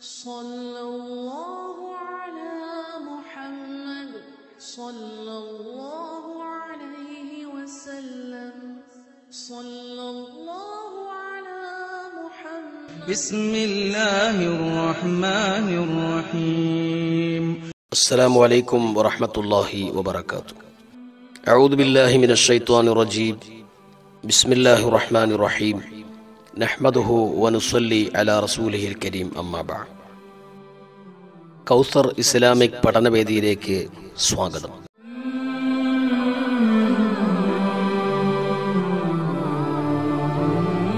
صلى الله على محمد صلى الله عليه وسلم. صلى الله على محمد. بسم الله الرحمن الرحيم. السلام عليكم ورحمة الله وبركاته. أعوذ بالله من الشيطان الرجيم. بسم الله الرحمن الرحيم. നഹ്മദുഹു വനുസല്ലി അല റസൂലിഹിൽ കരീം അമ്മാബ കൗസർ ഇസ്ലാമിക് പഠനവേദിയിലേക്ക് സ്വാഗതം.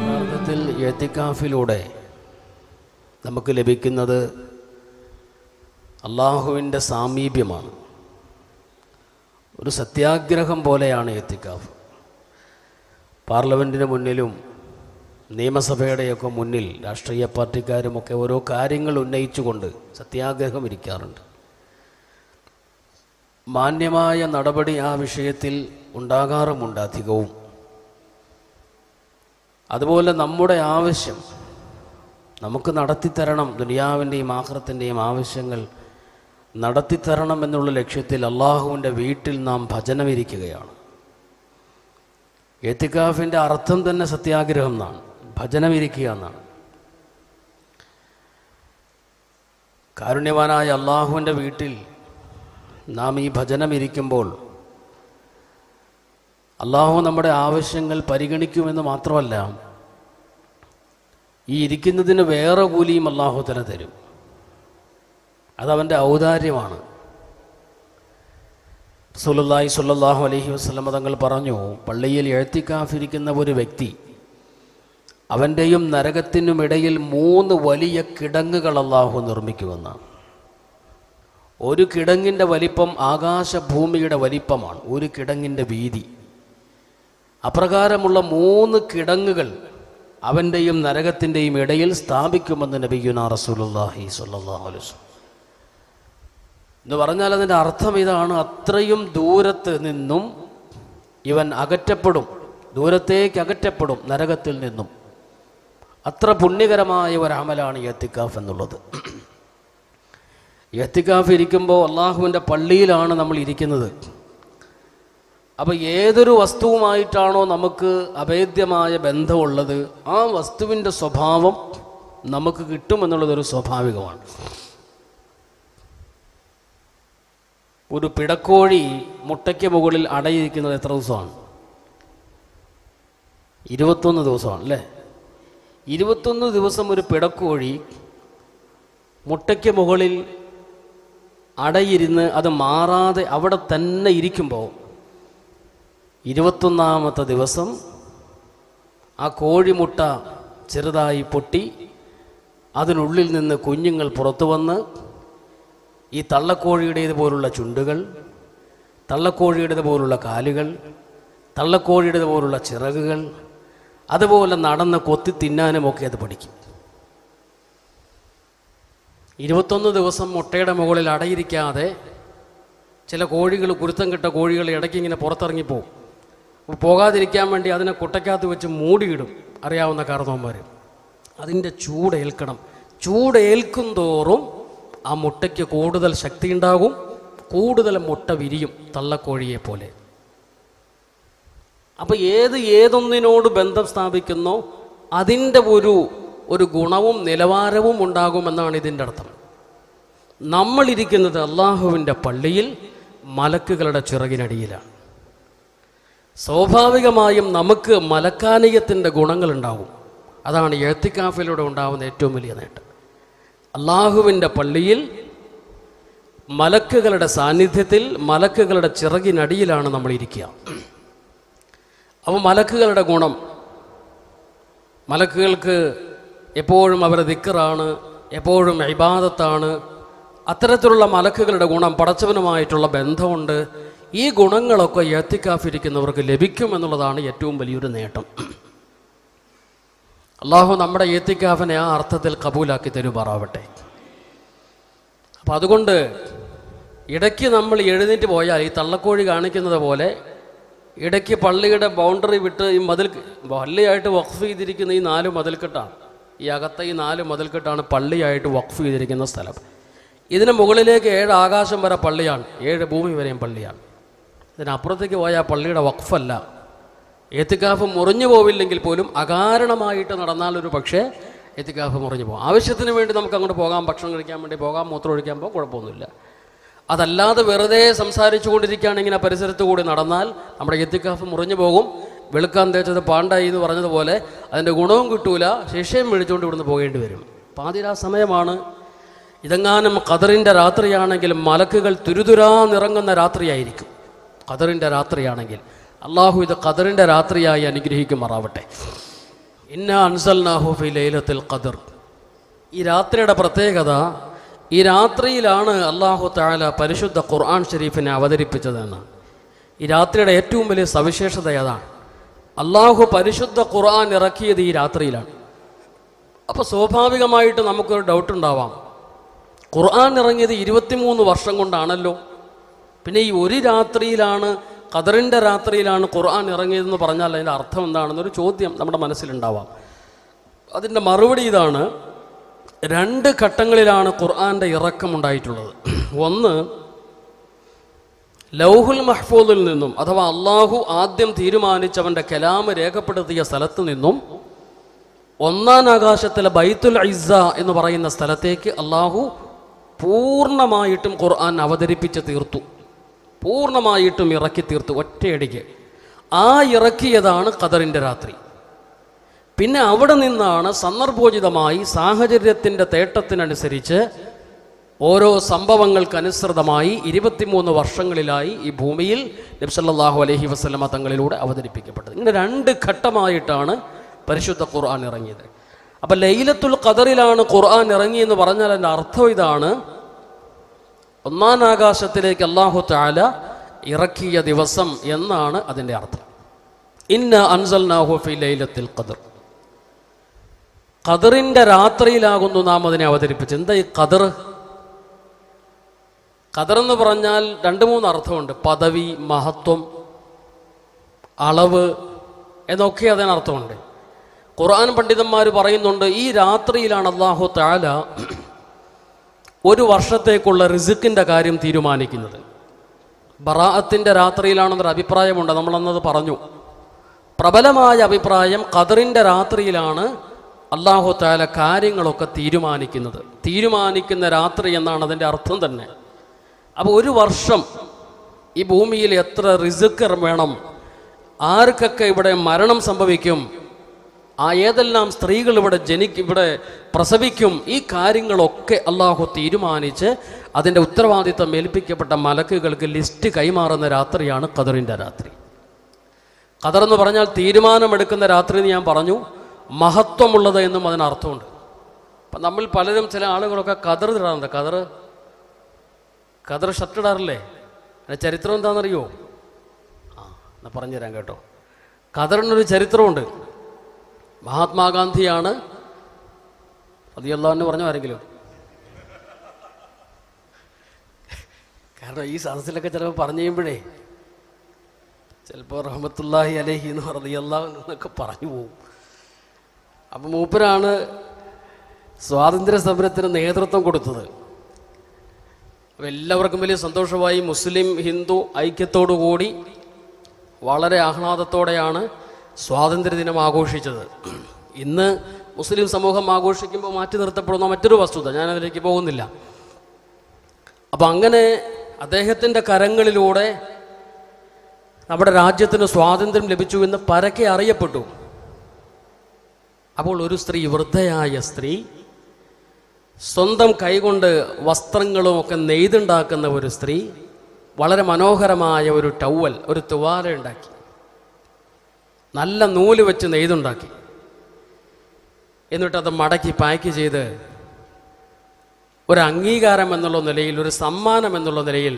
ഭാരതത്തിൽ എത്തിക്കാഫിലൂടെ നമുക്ക് ലഭിക്കുന്നത് അള്ളാഹുവിന്റെ സാമീപ്യമാണ്. ഒരു സത്യാഗ്രഹം പോലെയാണ് എത്തിക്കാഫ്. പാർലമെന്റിന് മുന്നിലും നിയമസഭയുടെയൊക്കെ മുന്നിൽ രാഷ്ട്രീയ പാർട്ടിക്കാരുമൊക്കെ ഓരോ കാര്യങ്ങൾ ഉന്നയിച്ചുകൊണ്ട് സത്യാഗ്രഹം ഇരിക്കാറുണ്ട്. മാന്യമായ നടപടി ആ വിഷയത്തിൽ ഉണ്ടാകാറുമുണ്ട് അധികവും. അതുപോലെ നമ്മുടെ ആവശ്യം നമുക്ക് നടത്തിത്തരണം ദുനിയാവിന്റെയും ആഹ്റത്തിന്റെയും ആവശ്യങ്ങൾ നടത്തിത്തരണം എന്നുള്ള ലക്ഷ്യത്തിൽ അള്ളാഹുവിന്റെ വീട്ടിൽ നാം ഭജനമിരിക്കുകയാണ്. എത്തിക്കാഫിന്റെ അർത്ഥം തന്നെ സത്യാഗ്രഹം എന്നാണ്. ഭജനമിരിക്കുക എന്നാണ് കാരുണ്യവാനായ അള്ളാഹുവിന്റെ വീട്ടിൽ നാം ഈ ഭജനമിരിക്കുമ്പോൾ അള്ളാഹു നമ്മുടെ ആവശ്യങ്ങൾ പരിഗണിക്കുമെന്ന് മാത്രമല്ല ഈ ഇരിക്കുന്നതിന് വേറെ കൂലിയും അള്ളാഹു തല തരും. അതവന്റെ ഔദാര്യമാണ്. സുല്ലായി സുല്ലാഹു അലഹി വസ്ലമ തങ്ങൾ പറഞ്ഞു പള്ളിയിൽ എഴുത്തിക്കാഫിരിക്കുന്ന ഒരു വ്യക്തി അവന്റെയും നരകത്തിനും ഇടയിൽ മൂന്ന് വലിയ കിടങ്ങുകൾ അള്ളാഹു നിർമ്മിക്കുമെന്നാണ്. ഒരു കിടങ്ങിന്റെ വലിപ്പം ആകാശഭൂമിയുടെ വലിപ്പമാണ് ഒരു കിടങ്ങിന്റെ വീതി. അപ്രകാരമുള്ള മൂന്ന് കിടങ്ങുകൾ അവന്റെയും നരകത്തിന്റെയും ഇടയിൽ സ്ഥാപിക്കുമെന്ന് നബിയുന റസൂലുല്ലാഹി സ്വല്ലല്ലാഹു അലൈഹി എന്ന് പറഞ്ഞാൽ അതിന്റെ അർത്ഥം ഇതാണ് അത്രയും ദൂരത്ത് നിന്നും ഇവൻ അകറ്റപ്പെടും ദൂരത്തേക്ക് അകറ്റപ്പെടും നരകത്തിൽ നിന്നും. അത്ര പുണ്യകരമായ ഒരു അമലാണ് യത്തിക്കാഫ് എന്നുള്ളത്. യത്തിക്കാഫ് ഇരിക്കുമ്പോൾ അള്ളാഹുവിന്റെ പള്ളിയിലാണ് നമ്മൾ ഇരിക്കുന്നത്. അപ്പോൾ ഏതൊരു വസ്തുവുമായിട്ടാണോ നമുക്ക് അഭേദ്യമായ ബന്ധമുള്ളത് ആ വസ്തുവിന്റെ സ്വഭാവം നമുക്ക് കിട്ടുമെന്നുള്ളതൊരു സ്വാഭാവികമാണ്. ഒരു പിടക്കോഴി മുട്ടയ്ക്ക് മുകളിൽ അടയിരിക്കുന്നത് എത്ര ദിവസമാണ്? ഇരുപത്തൊന്ന് ദിവസമാണ് അല്ലേ? ഇരുപത്തൊന്ന് ദിവസം ഒരു പിടക്കോഴി മുട്ടയ്ക്ക് മുകളിൽ അടയിരുന്ന് അത് മാറാതെ അവിടെ തന്നെ ഇരിക്കുമ്പോൾ ഇരുപത്തൊന്നാമത്തെ ദിവസം ആ കോഴിമുട്ട ചെറുതായി പൊട്ടി അതിനുള്ളിൽ നിന്ന് കുഞ്ഞുങ്ങൾ പുറത്തു വന്ന് ഈ തള്ളക്കോഴിയുടേത് പോലുള്ള ചുണ്ടുകൾ തള്ളക്കോഴിയുടേത് പോലുള്ള കാലുകൾ തള്ളക്കോഴിയുടേത് പോലുള്ള ചിറകുകൾ അതുപോലെ നടന്ന് കൊത്തി തിന്നാനുമൊക്കെ അത് പഠിക്കും. ഇരുപത്തൊന്ന് ദിവസം മുട്ടയുടെ മുകളിൽ അടയിരിക്കാതെ ചില കോഴികൾ കുരുത്തം കിട്ട കോഴികൾ ഇടയ്ക്ക് ഇങ്ങനെ പുറത്തിറങ്ങിപ്പോവും പോകാതിരിക്കാൻ വേണ്ടി അതിനെ കുട്ടയ്ക്കകത്ത് വെച്ച് മൂടിയിടും അറിയാവുന്ന കാരണവന്മാർ അതിന്റെ ചൂടേൽക്കണം ചൂടേൽക്കും തോറും ആ മുട്ടയ്ക്ക് കൂടുതൽ ശക്തി ഉണ്ടാകും കൂടുതൽ മുട്ട വിരിയും തള്ളക്കോഴിയെ പോലെ അപ്പോൾ ഏത് ഏതൊന്നിനോട് ബന്ധം സ്ഥാപിക്കുന്നോ അതിന്റെ ഒരു ഒരു ഗുണവും നിലവാരവും ഉണ്ടാകുമെന്നാണ് ഇതിന്റെ അർത്ഥം. നമ്മളിരിക്കുന്നത് അള്ളാഹുവിന്റെ പള്ളിയിൽ മലക്കുകളുടെ ചിറകിനടിയിലാണ്. സ്വാഭാവികമായും നമുക്ക് മലക്കാനീയത്തിന്റെ ഗുണങ്ങളുണ്ടാവും. അതാണ് എഴുത്തിക്കാഫിലൂടെ ഉണ്ടാകുന്ന ഏറ്റവും വലിയ നേട്ടം. അള്ളാഹുവിന്റെ പള്ളിയിൽ മലക്കുകളുടെ സാന്നിധ്യത്തിൽ മലക്കുകളുടെ ചിറകിനടിയിലാണ് നമ്മൾ ഇരിക്കുക അപ്പോൾ മലക്കുകളുടെ ഗുണം. മലക്കുകൾക്ക് എപ്പോഴും അവരുടെ ദിക്കറാണ് എപ്പോഴും ഇബാദത്താണ്. അത്തരത്തിലുള്ള മലക്കുകളുടെ ഗുണം പടച്ചവനുമായിട്ടുള്ള ബന്ധമുണ്ട്. ഈ ഗുണങ്ങളൊക്കെ എത്തിക്കാഫിരിക്കുന്നവർക്ക് ലഭിക്കുമെന്നുള്ളതാണ് ഏറ്റവും വലിയൊരു നേട്ടം. അള്ളാഹു നമ്മുടെ ഏത്തിക്കാഫിനെ ആ അർത്ഥത്തിൽ കബൂലാക്കി തരുമാറാവട്ടെ. അപ്പം അതുകൊണ്ട് ഇടയ്ക്ക് നമ്മൾ എഴുന്നേറ്റ് പോയാൽ ഈ തള്ളക്കോഴി കാണിക്കുന്നത് പോലെ ഇടയ്ക്ക് പള്ളിയുടെ ബൗണ്ടറി വിട്ട് ഈ മതിൽ പള്ളിയായിട്ട് വഖഫ് ചെയ്തിരിക്കുന്ന ഈ നാല് മതിൽക്കെട്ടാണ്. ഈ അകത്തെ ഈ നാല് മതിൽക്കെട്ടാണ് പള്ളിയായിട്ട് വഖഫ് ചെയ്തിരിക്കുന്ന സ്ഥലം. ഇതിന് മുകളിലേക്ക് ഏഴ് ആകാശം വരെ പള്ളിയാണ്. ഏഴ് ഭൂമി വരെയും പള്ളിയാണ്. ഇതിനപ്പുറത്തേക്ക് പോയാൽ പള്ളിയുടെ വഖഫല്ല. ഏത്തിക്കാഫ് മുറിഞ്ഞു പോവില്ലെങ്കിൽ പോലും അകാരണമായിട്ട് നടന്നാൽ ഒരു പക്ഷേ ഏത്തിക്കാഫ് മുറിഞ്ഞു പോകും. ആവശ്യത്തിന് വേണ്ടി നമുക്ക് അങ്ങോട്ട് പോകാം ഭക്ഷണം കഴിക്കാൻ വേണ്ടി പോകാം മൂത്രം ഒഴിക്കാൻ പോകാം കുഴപ്പമൊന്നുമില്ല. അതല്ലാതെ വെറുതെ സംസാരിച്ചു കൊണ്ടിരിക്കുകയാണ് ഇങ്ങനെ പരിസരത്ത് കൂടി നടന്നാൽ നമ്മുടെ എത്തിക്കാഫ് മുറിഞ്ഞു പോകും. വെളുക്കാൻ തേച്ചത് പാണ്ടായി എന്ന് പറഞ്ഞതുപോലെ അതിന്റെ ഗുണവും കിട്ടൂല ശിക്ഷയും മേടിച്ചുകൊണ്ട് ഇവിടുന്ന് പോകേണ്ടി വരും. പാതിരാ സമയമാണ്. ഇതെങ്ങാനും ഖദറിന്റെ രാത്രിയാണെങ്കിൽ മലക്കുകൾ തുരുതുരാ നിറങ്ങുന്ന രാത്രിയായിരിക്കും. ഖദറിന്റെ രാത്രിയാണെങ്കിൽ. അള്ളാഹു ഇത് ഖദറിന്റെ രാത്രിയായി അനുഗ്രഹിക്കുമാറാവട്ടെ. ഇന്ന അൻസൽനാഹു ഫി ലൈലത്തിൽ ഖദർ. ഈ രാത്രിയുടെ പ്രത്യേകത ഈ രാത്രിയിലാണ് അള്ളാഹു താല പരിശുദ്ധ ഖുർആൻ ഷെരീഫിനെ അവതരിപ്പിച്ചതെന്ന്. ഈ രാത്രിയുടെ ഏറ്റവും വലിയ സവിശേഷത അതാണ് അള്ളാഹു പരിശുദ്ധ ഖുർആൻ ഇറക്കിയത് ഈ രാത്രിയിലാണ്. അപ്പോൾ സ്വാഭാവികമായിട്ട് നമുക്കൊരു ഡൗട്ട് ഉണ്ടാവാം. ഖുർആൻ ഇറങ്ങിയത് ഇരുപത്തിമൂന്ന് വർഷം കൊണ്ടാണല്ലോ. പിന്നെ ഈ ഒരു രാത്രിയിലാണ് ഖദറിന്റെ രാത്രിയിലാണ് ഖുർആൻ ഇറങ്ങിയതെന്ന് പറഞ്ഞാൽ അതിന്റെ അർത്ഥം എന്താണെന്നൊരു ചോദ്യം നമ്മുടെ മനസ്സിലുണ്ടാവാം. അതിന്റെ മറുപടി ഇതാണ് രണ്ട് ഘട്ടങ്ങളിലാണ് ഖുർആന്റെ ഇറക്കം ഉണ്ടായിട്ടുള്ളത് ഒന്ന് ലൗഹുൽ മഹ്ഫൂദിൽ നിന്നും അഥവാ അള്ളാഹു ആദ്യം തീരുമാനിച്ചവന്റെ കലാമ് രേഖപ്പെടുത്തിയ സ്ഥലത്ത് നിന്നും ഒന്നാം ആകാശത്തിലെ ബൈത്തുൽ ഇസ്സ എന്ന് പറയുന്ന സ്ഥലത്തേക്ക് അള്ളാഹു പൂർണമായിട്ടും ഖുർആൻ അവതരിപ്പിച്ച് തീർത്തു. പൂർണമായിട്ടും ഇറക്കി തീർത്തു ഒറ്റയടിക്ക്. ആ ഇറക്കിയതാണ് ഖദറിന്റെ രാത്രി. പിന്നെ അവിടെ നിന്നാണ് സന്ദർഭോചിതമായി സാഹചര്യത്തിന്റെ തേട്ടത്തിനനുസരിച്ച് ഓരോ സംഭവങ്ങൾക്കനുസൃതമായി ഇരുപത്തിമൂന്ന് വർഷങ്ങളിലായി ഈ ഭൂമിയിൽ നബ്സല്ലാഹു അലഹി വസ്ലമ തങ്ങളിലൂടെ അവതരിപ്പിക്കപ്പെട്ടത്. ഇങ്ങനെ രണ്ട് ഘട്ടമായിട്ടാണ് പരിശുദ്ധ ഖുർആൻ ഇറങ്ങിയത്. അപ്പം ലൈലത്തുൽ ഖദറിലാണ് ഖുർആൻ ഇറങ്ങിയെന്ന് പറഞ്ഞാൽ അതിന്റെ അർത്ഥം ഇതാണ്. ഒന്നാം ആകാശത്തിലേക്ക് അള്ളാഹു താല ഇറക്കിയ ദിവസം എന്നാണ് അതിന്റെ അർത്ഥം. ഇന്ന അൻസൽ ഫി ലൈലത്തിൽ ഖദർ. ഖദറിന്റെ രാത്രിയിലാകുന്നു നാം അതിനെ അവതരിപ്പിച്ചത്. എന്താ ഈ ഖദർ? ഖദർ എന്ന് പറഞ്ഞാൽ രണ്ട് മൂന്ന് അർത്ഥമുണ്ട്. പദവി മഹത്വം അളവ് എന്നൊക്കെ അതിനർത്ഥമുണ്ട് ഖുർആൻ പണ്ഡിതന്മാർ പറയുന്നുണ്ട് ഈ രാത്രിയിലാണ് അള്ളാഹു താല ഒരു വർഷത്തേക്കുള്ള റിസുക്കിന്റെ കാര്യം തീരുമാനിക്കുന്നത്. ബറാഅത്തിന്റെ രാത്രിയിലാണെന്നൊരു അഭിപ്രായമുണ്ട്. നമ്മളന്നത് പറഞ്ഞു. പ്രബലമായ അഭിപ്രായം ഖദറിന്റെ രാത്രിയിലാണ് അള്ളാഹു താല കാര്യങ്ങളൊക്കെ തീരുമാനിക്കുന്നത്. തീരുമാനിക്കുന്ന രാത്രി എന്നാണ് അതിന്റെ അർത്ഥം തന്നെ. അപ്പോൾ ഒരു വർഷം ഈ ഭൂമിയിൽ എത്ര റിസുക്കർ വേണം? ആർക്കൊക്കെ ഇവിടെ മരണം സംഭവിക്കും? ആ ഏതെല്ലാം സ്ത്രീകൾ ഇവിടെ ജനിക്കും ഇവിടെ പ്രസവിക്കും? ഈ കാര്യങ്ങളൊക്കെ അള്ളാഹു തീരുമാനിച്ച് അതിന്റെ ഉത്തരവാദിത്തം ഏൽപ്പിക്കപ്പെട്ട മലക്കുകൾക്ക് ലിസ്റ്റ് കൈമാറുന്ന രാത്രിയാണ് ഖദറിന്റെ രാത്രി. ഖദർ എന്ന് പറഞ്ഞാൽ തീരുമാനമെടുക്കുന്ന രാത്രി എന്ന് ഞാൻ പറഞ്ഞു. മഹത്വമുള്ളത് എന്നും അതിനർത്ഥമുണ്ട്. അപ്പം നമ്മൾ പലരും ചില ആളുകളൊക്കെ കതർ ഇടാറുണ്ട്. കതർ കതർ ഷർട്ട് ഇടാറില്ലേ? അതിന്റെ ചരിത്രം എന്താണെന്നറിയോ? ആ എന്നാൽ പറഞ്ഞു തരാം കേട്ടോ. കതറിനൊരു ചരിത്രമുണ്ട്. മഹാത്മാഗാന്ധിയാണ് അതിയല്ലാന്ന് പറഞ്ഞു ആരെങ്കിലും? കാരണം ഈ സദസ്സിലൊക്കെ ചിലപ്പോൾ പറഞ്ഞു കഴിയുമ്പോഴേ ചിലപ്പോൾ റഹമത്തുല്ലാഹി അലഹി എന്ന് പറഞ്ഞ എന്നൊക്കെ പറഞ്ഞു പോകും അപ്പം മൂപ്പരാണ് സ്വാതന്ത്ര്യ സമരത്തിന് നേതൃത്വം കൊടുത്തത്. എല്ലാവർക്കും വലിയ സന്തോഷമായി. മുസ്ലിം ഹിന്ദു ഐക്യത്തോടു കൂടി വളരെ ആഹ്ലാദത്തോടെയാണ് സ്വാതന്ത്ര്യദിനം ആഘോഷിച്ചത്. ഇന്ന് മുസ്ലിം സമൂഹം ആഘോഷിക്കുമ്പോൾ മാറ്റി നിർത്തപ്പെടുന്ന മറ്റൊരു വസ്തുത. ഞാനതിലേക്ക് പോകുന്നില്ല. അപ്പം അങ്ങനെ അദ്ദേഹത്തിന്റെ കരങ്ങളിലൂടെ നമ്മുടെ രാജ്യത്തിന് സ്വാതന്ത്ര്യം ലഭിച്ചു എന്ന് പരക്കെ അറിയപ്പെട്ടു. അപ്പോൾ ഒരു സ്ത്രീ വൃദ്ധയായ സ്ത്രീ സ്വന്തം കൈകൊണ്ട് വസ്ത്രങ്ങളും ഒക്കെ നെയ്തുണ്ടാക്കുന്ന ഒരു സ്ത്രീ വളരെ മനോഹരമായ ഒരു ടവൽ ഒരു തുവാല ഉണ്ടാക്കി. നല്ല നൂൽ വെച്ച് നെയ്തുണ്ടാക്കി. എന്നിട്ട് അത് മടക്കി പാക്ക് ചെയ്ത് ഒരു അംഗീകാരം എന്നുള്ള നിലയിൽ ഒരു സമ്മാനം എന്നുള്ള നിലയിൽ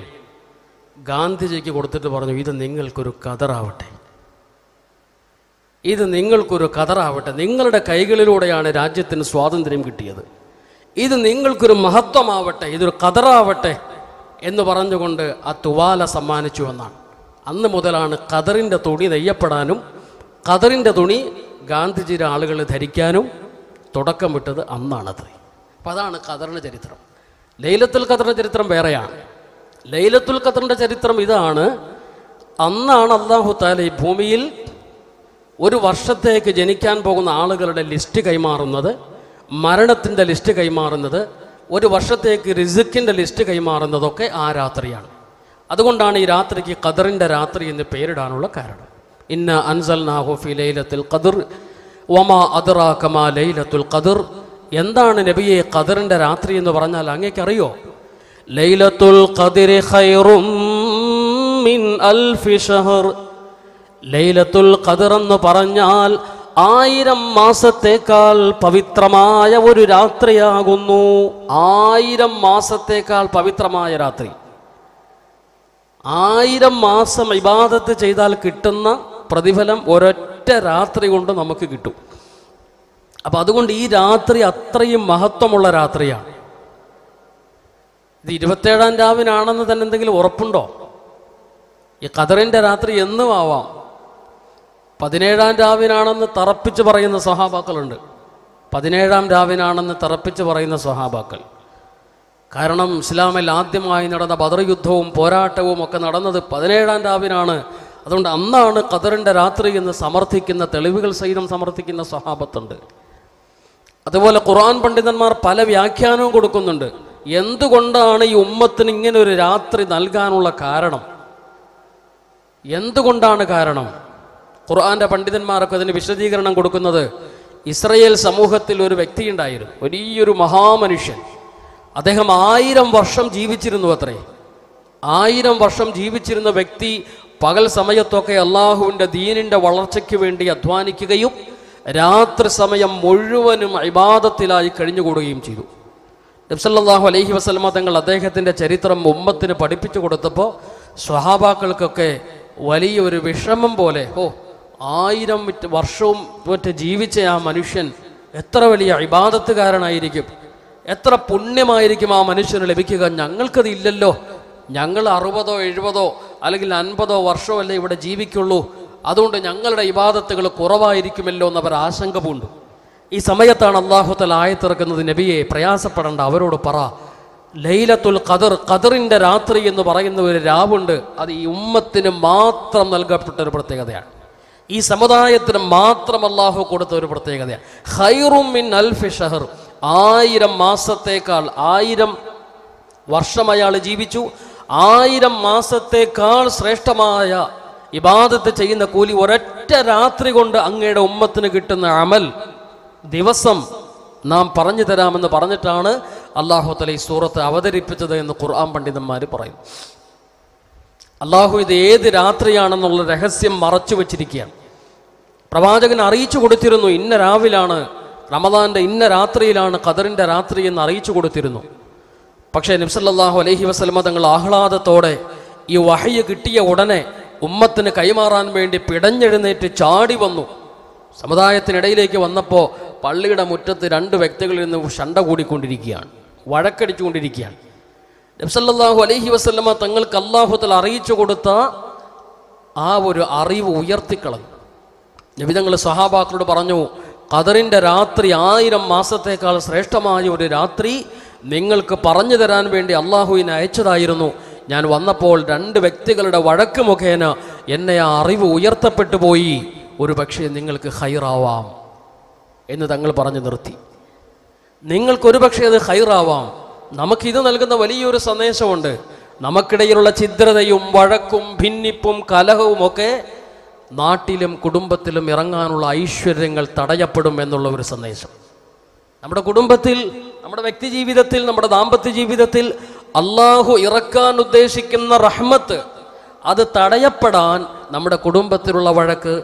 ഗാന്ധിജിക്ക് കൊടുത്തിട്ട് പറഞ്ഞു ഇത് നിങ്ങൾക്കൊരു കതറാവട്ടെ. ഇത് നിങ്ങൾക്കൊരു കതറാവട്ടെ. നിങ്ങളുടെ കൈകളിലൂടെയാണ് രാജ്യത്തിന് സ്വാതന്ത്ര്യം കിട്ടിയത്. ഇത് നിങ്ങൾക്കൊരു മഹത്വമാവട്ടെ ഇതൊരു കതറാവട്ടെ എന്ന് പറഞ്ഞുകൊണ്ട് ആ തുവാല സമ്മാനിച്ചു എന്നാണ്. അന്ന് മുതലാണ് കതറിന്റെ തുണി നെയ്യപ്പെടാനും കതറിന്റെ തുണി ഗാന്ധിജിയുടെ ആളുകൾ ധരിക്കാനും തുടക്കം വിട്ടത് അന്നാണത് അപ്പം അതാണ് കതറിന്റെ ചരിത്രം. ലൈലത്തുൽ ഖദറിന്റെ ചരിത്രം വേറെയാണ്. ലൈലത്തുൽ ഖദറിന്റെ ചരിത്രം ഇതാണ്. അന്നാണ് അള്ളാഹു താല ഈ ഭൂമിയിൽ ഒരു വർഷത്തേക്ക് ജനിക്കാൻ പോകുന്ന ആളുകളുടെ ലിസ്റ്റ് കൈമാറുന്നത് മരണത്തിന്റെ ലിസ്റ്റ് കൈമാറുന്നത് ഒരു വർഷത്തേക്ക് റിസിക്കിന്റെ ലിസ്റ്റ് കൈമാറുന്നതൊക്കെ ആ രാത്രിയാണ്. അതുകൊണ്ടാണ് ഈ രാത്രിക്ക് ഖദറിന്റെ രാത്രി എന്ന് പേരിടാനുള്ള കാരണം. ഇന്ന അൻസൽ നാഹുഫി ലൈലത്തുൽ ഖദർ വമാ അദറാ കമാ ലൈലത്തുൽ ഖദർ. എന്താണ് നബിയെ ഖദറിന്റെ രാത്രി എന്ന് പറഞ്ഞാൽ അങ്ങേക്കറിയോ? ലൈലത്തുൽ ഖദരി ഖൈറും മിൻ അൽഫി ഷഹർ. ലൈലത്തുൽ ഖദർ എന്ന് പറഞ്ഞാൽ ആയിരം മാസത്തേക്കാൾ പവിത്രമായ ഒരു രാത്രിയാകുന്നു. ആയിരം മാസത്തേക്കാൾ പവിത്രമായ രാത്രി. ആയിരം മാസം ഇബാദത്ത് ചെയ്താൽ കിട്ടുന്ന പ്രതിഫലം ഒരൊറ്റ രാത്രി കൊണ്ട് നമുക്ക് കിട്ടും. അപ്പം അതുകൊണ്ട് ഈ രാത്രി അത്രയും മഹത്വമുള്ള രാത്രിയാണ്. ഇത് ഇരുപത്തേഴാം രാവിനാണെന്ന് തന്നെ എന്തെങ്കിലും ഉറപ്പുണ്ടോ? ഈ ഖദറിന്റെ രാത്രി എന്നും ആവാം. പതിനേഴാം രാവിനാണെന്ന് തറപ്പിച്ച് പറയുന്ന സ്വഹാബാക്കളുണ്ട് പതിനേഴാം രാവിനാണെന്ന് തറപ്പിച്ച് പറയുന്ന സ്വഹാബാക്കൾ കാരണം ഇസ്ലാമിൽ ആദ്യമായി നടന്ന ബദർ യുദ്ധവും പോരാട്ടവും ഒക്കെ നടന്നത് പതിനേഴാം രാവിനാണ്. അതുകൊണ്ട് അന്നാണ് ഖദറിന്റെ രാത്രി എന്ന് സമർത്ഥിക്കുന്ന തെളിവുകൾ സഹിതം സമർത്ഥിക്കുന്ന സ്വഹാബത്തുണ്ട് അതുപോലെ ഖുർആൻ പണ്ഡിതന്മാർ പല വ്യാഖ്യാനവും കൊടുക്കുന്നുണ്ട്. എന്തുകൊണ്ടാണ് ഈ ഉമ്മത്തിന് ഇങ്ങനെ ഒരു രാത്രി നൽകാനുള്ള കാരണം? എന്തുകൊണ്ടാണ് കാരണം? ഖുർആന്റെ പണ്ഡിതന്മാരൊക്കെ അതിന് വിശദീകരണം കൊടുക്കുന്നത് ഇസ്രയേൽ സമൂഹത്തിൽ ഒരു വ്യക്തി ഉണ്ടായിരുന്നു വലിയൊരു മഹാമനുഷ്യൻ. അദ്ദേഹം ആയിരം വർഷം ജീവിച്ചിരുന്നു അത്രേ. ആയിരം വർഷം ജീവിച്ചിരുന്ന വ്യക്തി പകൽ സമയത്തൊക്കെ അള്ളാഹുവിന്റെ ദീനിന്റെ വളർച്ചയ്ക്ക് വേണ്ടി അധ്വാനിക്കുകയും രാത്രി സമയം മുഴുവനും ഇബാദത്തിലായി കഴിഞ്ഞുകൂടുകയും ചെയ്തു. നബ്സല്ലാഹു അലൈഹി വസ്ലമ തങ്ങൾ അദ്ദേഹത്തിന്റെ ചരിത്രം ഉമ്മത്തിന് പഠിപ്പിച്ചു കൊടുത്തപ്പോൾ സ്വഹാബാക്കൾക്കൊക്കെ വലിയൊരു വിഷമം പോലെ ഓ ആയിരം വർഷവും മറ്റ് ജീവിച്ച ആ മനുഷ്യൻ എത്ര വലിയ ഇബാദത്തുകാരനായിരിക്കും എത്ര പുണ്യമായിരിക്കും ആ മനുഷ്യന് ലഭിക്കുക? ഞങ്ങൾക്കത് ഇല്ലല്ലോ. ഞങ്ങൾ അറുപതോ എഴുപതോ അല്ലെങ്കിൽ അൻപതോ വർഷമോ അല്ലേ ഇവിടെ ജീവിക്കുള്ളൂ. അതുകൊണ്ട് ഞങ്ങളുടെ ഇബാദത്തുകൾ കുറവായിരിക്കുമല്ലോ എന്നവർ ആശങ്ക പൂണ്ടു ഈ സമയത്താണ് അള്ളാഹുത്തൽ ആയത്തിറക്കുന്നത് നബിയെ പ്രയാസപ്പെടേണ്ട അവരോട് പറ. ലൈലത്തുൽ ഖദർ ഖദറിന്റെ രാത്രി എന്ന് പറയുന്ന ഒരു രാവുണ്ട്. അത് ഈ ഉമ്മത്തിന് മാത്രം നൽകപ്പെട്ട ഒരു പ്രത്യേകതയാണ്. ഈ സമുദായത്തിന് മാത്രം അള്ളാഹു കൊടുത്ത ഒരു പ്രത്യേകതയാണ് ഹൈറുമിൻ മിൻ അൽഫി ഷഹർ. ആയിരം മാസത്തേക്കാൾ ആയിരം വർഷം അയാൾ ജീവിച്ചു. ആയിരം മാസത്തേക്കാൾ ശ്രേഷ്ഠമായ ഇബാദത്ത് ചെയ്യുന്ന കൂലി ഒരൊറ്റ രാത്രി കൊണ്ട് അങ്ങയുടെ ഉമ്മത്തിന് കിട്ടുന്ന അമൽ ദിവസം നാം പറഞ്ഞു തരാമെന്ന് പറഞ്ഞിട്ടാണ് അള്ളാഹു തല ഈ സൂറത്ത് അവതരിപ്പിച്ചത് എന്ന് ഖുർആൻ പണ്ഡിതന്മാർ പറയും. അള്ളാഹു ഇത് ഏത് രാത്രിയാണെന്നുള്ള രഹസ്യം മറച്ചു വച്ചിരിക്കുകയാണ്. പ്രവാചകൻ അറിയിച്ചു കൊടുത്തിരുന്നു ഇന്ന രാവിലാണ് റമദാന്റെ ഇന്ന രാത്രിയിലാണ് ഖദറിന്റെ രാത്രി എന്ന് അറിയിച്ചു കൊടുത്തിരുന്നു. പക്ഷേ നിബ്സല്ലാഹു അലഹി വസ്ലമ തങ്ങൾ ആഹ്ലാദത്തോടെ ഈ വഹയ്യ കിട്ടിയ ഉടനെ ഉമ്മത്തിന് കൈമാറാൻ വേണ്ടി പിടഞ്ഞെഴുന്നേറ്റ് ചാടി വന്നു. സമുദായത്തിനിടയിലേക്ക് വന്നപ്പോൾ പള്ളിയുടെ മുറ്റത്ത് രണ്ട് വ്യക്തികളിൽ നിന്ന് ഷണ്ട കൂടിക്കൊണ്ടിരിക്കുകയാണ് വഴക്കടിച്ചുകൊണ്ടിരിക്കുകയാണ്. നബ്സല്ലാഹു അലഹി വസല്ലമ തങ്ങൾക്ക് അള്ളാഹുത്തൽ അറിയിച്ചു കൊടുത്ത ആ ഒരു അറിവ് ഉയർത്തിക്കളഞ്ഞു. നബിതങ്ങൾ സഹാബാക്കളോട് പറഞ്ഞു ഖദറിന്റെ രാത്രി ആയിരം മാസത്തേക്കാൾ ശ്രേഷ്ഠമായ ഒരു രാത്രി നിങ്ങൾക്ക് പറഞ്ഞു തരാൻ വേണ്ടി അള്ളാഹുവിനെ അയച്ചതായിരുന്നു. ഞാൻ വന്നപ്പോൾ രണ്ട് വ്യക്തികളുടെ വഴക്ക് മുഖേന എന്നെ ആ അറിവ് ഉയർത്തപ്പെട്ടു പോയി. ഒരു പക്ഷേ നിങ്ങൾക്ക് ഹൈറാവാം എന്ന് തങ്ങൾ പറഞ്ഞു നിർത്തി. നിങ്ങൾക്കൊരു പക്ഷേ അത് ഹൈറാവാം നമുക്കിത് നൽകുന്ന വലിയൊരു സന്ദേശമുണ്ട്. നമുക്കിടയിലുള്ള ഛിദ്രതയും വഴക്കും ഭിന്നിപ്പും കലഹവും ഒക്കെ നാട്ടിലും കുടുംബത്തിലും ഇറങ്ങാനുള്ള ഐശ്വര്യങ്ങൾ തടയപ്പെടും എന്നുള്ള ഒരു സന്ദേശം. നമ്മുടെ കുടുംബത്തിൽ നമ്മുടെ വ്യക്തി ജീവിതത്തിൽ നമ്മുടെ ദാമ്പത്യ ജീവിതത്തിൽ അള്ളാഹു ഇറക്കാൻ ഉദ്ദേശിക്കുന്ന റഹ്മത്ത് അത് തടയപ്പെടാൻ നമ്മുടെ കുടുംബത്തിലുള്ള വഴക്ക്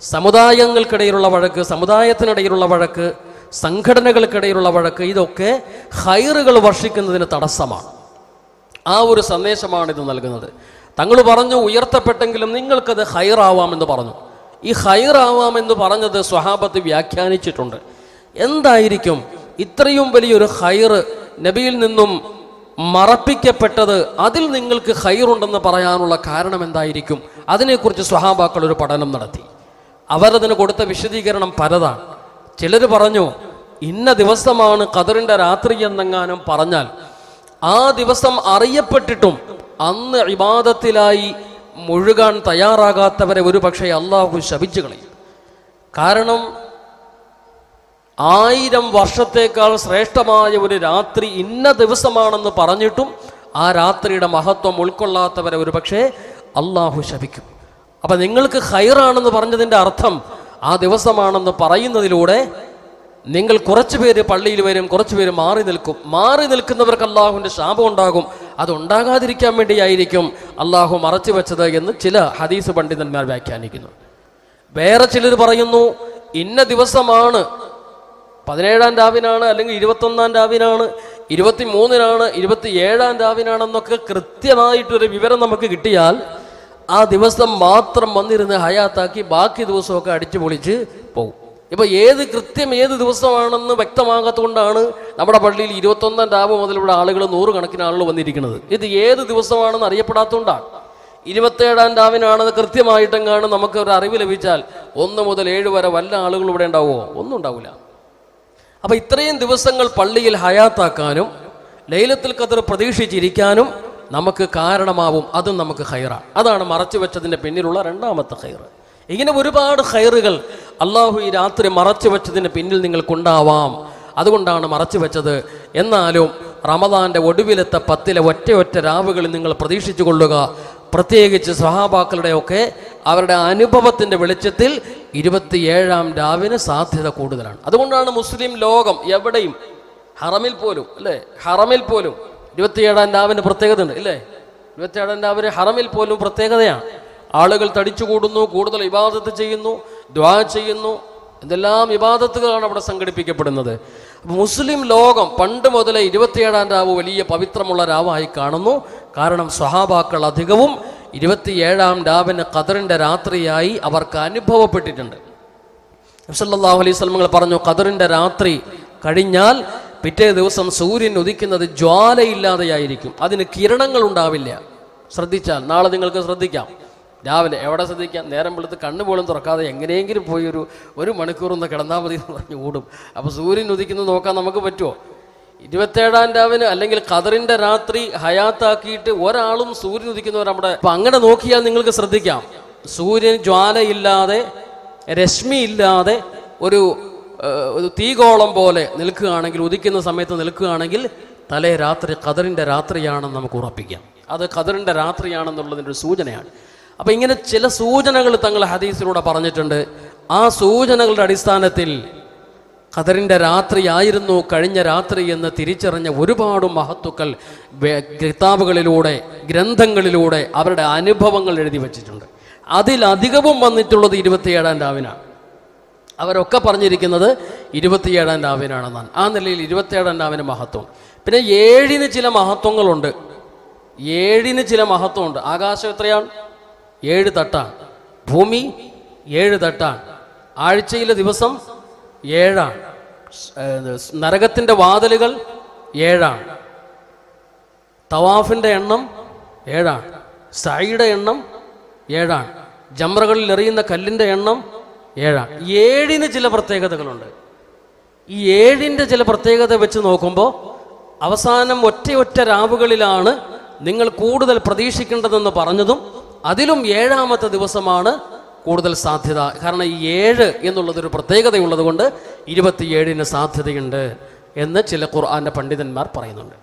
സമുദായങ്ങൾക്കിടയിലുള്ള വഴക്ക് സമുദായത്തിനിടയിലുള്ള വഴക്ക് സംഘടനകൾക്കിടയിലുള്ള വഴക്ക് ഇതൊക്കെ ഹൈറുകൾ വർഷിക്കുന്നതിന് തടസ്സമാണ്. ആ ഒരു സന്ദേശമാണ് ഇത് നൽകുന്നത്. തങ്ങൾ പറഞ്ഞു ഉയർത്തപ്പെട്ടെങ്കിലും നിങ്ങൾക്കത് ഹൈറാവാമെന്ന് പറഞ്ഞു. ഈ ഹൈറാവാമെന്ന് പറഞ്ഞത് സ്വഹാബത്ത് വ്യാഖ്യാനിച്ചിട്ടുണ്ട്. എന്തായിരിക്കും ഇത്രയും വലിയൊരു ഹൈർ നബിയിൽ നിന്നും മറപ്പിക്കപ്പെട്ടത്? അതിൽ നിങ്ങൾക്ക് ഹൈറുണ്ടെന്ന് പറയാനുള്ള കാരണം എന്തായിരിക്കും? അതിനെക്കുറിച്ച് സ്വഹാബാക്കൾ ഒരു പഠനം നടത്തി. അവരതിന് കൊടുത്ത വിശദീകരണം പലതാണ്. ചിലർ പറഞ്ഞു ഇന്ന ദിവസമാണ് ഖദറിന്റെ രാത്രി എന്നെങ്ങാനും പറഞ്ഞാൽ. ആ ദിവസം അറിയപ്പെട്ടിട്ടും അന്ന് ഇബാദത്തിലായി മുഴുകാൻ തയ്യാറാകാത്തവരെ ഒരു പക്ഷേ അള്ളാഹു ശപിച്ചു കളയും. കാരണം ആയിരം വർഷത്തേക്കാൾ ശ്രേഷ്ഠമായ ഒരു രാത്രി ഇന്ന ദിവസമാണെന്ന് പറഞ്ഞിട്ടും ആ രാത്രിയുടെ മഹത്വം ഉൾക്കൊള്ളാത്തവരെ ഒരു പക്ഷേ അള്ളാഹു ശപിക്കും. അപ്പൊ നിങ്ങൾക്ക് ഹൈറാണെന്ന് പറഞ്ഞതിന്റെ അർത്ഥം ആ ദിവസമാണെന്ന് പറയുന്നതിലൂടെ നിങ്ങൾ കുറച്ചു പേര് പള്ളിയിൽ വരും കുറച്ചു പേര് മാറി നിൽക്കും. മാറി നിൽക്കുന്നവർക്ക് അള്ളാഹുവിന്റെ ശാപം ഉണ്ടാകും. അത് ഉണ്ടാകാതിരിക്കാൻ വേണ്ടിയായിരിക്കും അള്ളാഹു മറച്ചു വെച്ചത് എന്ന് ചില ഹദീസ് പണ്ഡിതന്മാർ വ്യാഖ്യാനിക്കുന്നു. വേറെ ചിലർ പറയുന്നു ഇന്ന ദിവസമാണ്. പതിനേഴാം രാവിനാണ് അല്ലെങ്കിൽ ഇരുപത്തൊന്നാം രാവിനാണ് ഇരുപത്തി മൂന്നിനാണ് ഇരുപത്തി ഏഴാം രാവിനാണെന്നൊക്കെ കൃത്യമായിട്ടൊരു വിവരം നമുക്ക് കിട്ടിയാൽ ആ ദിവസം മാത്രം വന്നിരുന്ന് ഹയാത്താക്കി ബാക്കി ദിവസമൊക്കെ അടിച്ചു പൊളിച്ച് പോകും ഇപ്പൊ ഏത് കൃത്യം ഏത് ദിവസമാണെന്ന് വ്യക്തമാകാത്തതുകൊണ്ടാണ് നമ്മുടെ പള്ളിയിൽ ഇരുപത്തൊന്നാം രാവ് മുതലുള്ള ആളുകൾ നൂറുകണക്കിന് ആളുകൾ വന്നിരിക്കുന്നത്. ഇത് ഏത് ദിവസമാണെന്ന് അറിയപ്പെടാത്തതുകൊണ്ടാണ്. ഇരുപത്തേഴാം രാവിനാണെന്ന് കൃത്യമായിട്ടെങ്ങാണ് നമുക്ക് ഒരു അറിവ് ലഭിച്ചാൽ ഒന്ന് മുതൽ ഏഴ് വരെ വല്ല ആളുകൾ ഇവിടെ ഉണ്ടാവുമോ? ഒന്നും ഉണ്ടാവില്ല. അപ്പൊ ഇത്രയും ദിവസങ്ങൾ പള്ളിയിൽ ഹയാത്താക്കാനും ലൈലത്തിൽ കതിർ പ്രതീക്ഷിച്ചിരിക്കാനും നമുക്ക് കാരണമാവും അതും നമുക്ക് ഹൈറാണ് അതാണ് മറച്ചു വെച്ചതിന്റെ പിന്നിലുള്ള രണ്ടാമത്തെ ഹൈറ് ഇങ്ങനെ ഒരുപാട് ഹൈറുകൾ അള്ളാഹു ഈ രാത്രി മറച്ചു വെച്ചതിന് പിന്നിൽ നിങ്ങൾക്കുണ്ടാവാം. അതുകൊണ്ടാണ് മറച്ചു വെച്ചത്. എന്നാലും റമദാന്റെ ഒടുവിലത്തെ പത്തിലെ ഒറ്റ ഒറ്റ രാവുകളിൽ നിങ്ങൾ പ്രതീക്ഷിച്ചു കൊള്ളുക. പ്രത്യേകിച്ച് സഹാബാക്കളുടെയൊക്കെ അവരുടെ അനുഭവത്തിന്റെ വെളിച്ചത്തിൽ ഇരുപത്തിയേഴാം രാവിന് സാധ്യത കൂടുതലാണ്. അതുകൊണ്ടാണ് മുസ്ലിം ലോകം എവിടെയും ഹറമിൽ പോലും അല്ലേ? ഹറമിൽ പോലും ഇരുപത്തിയേഴാം രാവിന് പ്രത്യേകത ഉണ്ട് ഇല്ലേ? ഇരുപത്തിയേഴാം രാവിന് ഹറമിൽ പോലും പ്രത്യേകതയാണ്. ആളുകൾ തടിച്ചു കൂടുന്നു കൂടുതൽ ഇബാദത്ത് ചെയ്യുന്നു ദ്വാ ചെയ്യുന്നു. എന്തെല്ലാം വിവാദത്തുകളാണ് അവിടെ സംഘടിപ്പിക്കപ്പെടുന്നത്. മുസ്ലിം ലോകം പണ്ട് മുതലേ ഇരുപത്തിയേഴാം രാവ് വലിയ പവിത്രമുള്ള രാവായി കാണുന്നു. കാരണം സ്വഹാബാക്കൾ അധികവും ഇരുപത്തിയേഴാം രാവിന് ഖദറിന്റെ രാത്രിയായി അവർക്ക് അനുഭവപ്പെട്ടിട്ടുണ്ട്. നബ്സല്ലാഹു അലൈഹി സ്വലമങ്ങൾ പറഞ്ഞു ഖദറിന്റെ രാത്രി കഴിഞ്ഞാൽ പിറ്റേ ദിവസം സൂര്യൻ ഉദിക്കുന്നത് ജ്വാലയില്ലാതെയായിരിക്കും. അതിന് കിരണങ്ങൾ ഉണ്ടാവില്ല. ശ്രദ്ധിച്ചാൽ നാളെ നിങ്ങൾക്ക് ശ്രദ്ധിക്കാം. രാവിലെ എവിടെ ശ്രദ്ധിക്കാം? നേരം വെളുത്ത് കണ്ണു പോലും തുറക്കാതെ എങ്ങനെയെങ്കിലും പോയി ഒരു ഒരു മണിക്കൂർ ഒന്ന് കിടന്നാൽ മതി എന്ന് പറഞ്ഞ് ഓടും. അപ്പോൾ സൂര്യൻ ഉദിക്കുന്നത് നോക്കാൻ നമുക്ക് പറ്റുമോ ഇരുപത്തേഴാം രാവിന് അല്ലെങ്കിൽ കതറിന്റെ രാത്രി ഹയാത്താക്കിയിട്ട് ഒരാളും സൂര്യൻ ഉദിക്കുന്നവർ നമ്മുടെ അപ്പം അങ്ങനെ നോക്കിയാൽ നിങ്ങൾക്ക് ശ്രദ്ധിക്കാം. സൂര്യൻ ജ്വാലയില്ലാതെ രശ്മിയില്ലാതെ ഒരു ഒരു തീകോളം പോലെ നിൽക്കുകയാണെങ്കിൽ ഉദിക്കുന്ന സമയത്ത് നിൽക്കുകയാണെങ്കിൽ തലേ രാത്രി ഖദറിന്റെ രാത്രിയാണെന്ന് നമുക്ക് ഉറപ്പിക്കാം. അത് ഖദറിന്റെ രാത്രിയാണെന്നുള്ളതിന്റെ ഒരു സൂചനയാണ്. അപ്പോൾ ഇങ്ങനെ ചില സൂചനകൾ തങ്ങൾ ഹദീസിലൂടെ പറഞ്ഞിട്ടുണ്ട്. ആ സൂചനകളുടെ അടിസ്ഥാനത്തിൽ ഖദറിന്റെ രാത്രിയായിരുന്നു കഴിഞ്ഞ രാത്രി എന്ന് തിരിച്ചറിഞ്ഞ ഒരുപാട് മഹത്തുക്കൾ കിതാബുകളിലൂടെ ഗ്രന്ഥങ്ങളിലൂടെ അവരുടെ അനുഭവങ്ങൾ എഴുതി വച്ചിട്ടുണ്ട്. അതിലധികവും വന്നിട്ടുള്ളത് ഇരുപത്തിയേഴാം രാവിനാണ്. അവരൊക്കെ പറഞ്ഞിരിക്കുന്നത് ഇരുപത്തിയേഴാം രാവിനാണെന്നാണ്. ആ നിലയിൽ ഇരുപത്തിയേഴാം രാവിന് മഹത്വം. പിന്നെ ഏഴിന് ചില മഹത്വങ്ങളുണ്ട്. ഏഴിന് ചില മഹത്വമുണ്ട്. ആകാശം എത്രയാണ്? ഏഴ് തട്ടാണ്. ഭൂമി ഏഴ് തട്ടാണ്. ആഴ്ചയിലെ ദിവസം ഏഴാണ്. നരകത്തിന്റെ വാതിലുകൾ ഏഴാണ്. തവാഫിന്റെ എണ്ണം ഏഴാണ്. സൈയുടെ എണ്ണം ഏഴാണ്. ജമ്രകളിൽ എറിയുന്ന കല്ലിന്റെ എണ്ണം ഏഴാണ് ഏഴിന് ചില പ്രത്യേകതകളുണ്ട്. ഈ ഏഴിന്റെ ചില പ്രത്യേകത വെച്ച് നോക്കുമ്പോൾ അവസാനം ഒറ്റ ഒറ്റ രാവുകളിലാണ് നിങ്ങൾ കൂടുതൽ പ്രതീക്ഷിക്കേണ്ടതെന്ന് പറഞ്ഞതും അതിലും ഏഴാമത്തെ ദിവസമാണ് കൂടുതൽ സാധ്യത. കാരണം ഈ ഏഴ് എന്നുള്ളതൊരു പ്രത്യേകതയുള്ളത് കൊണ്ട് ഇരുപത്തിയേഴിന് സാധ്യതയുണ്ട് എന്ന് ചില ഖുർആാന്റെ പണ്ഡിതന്മാർ പറയുന്നുണ്ട്.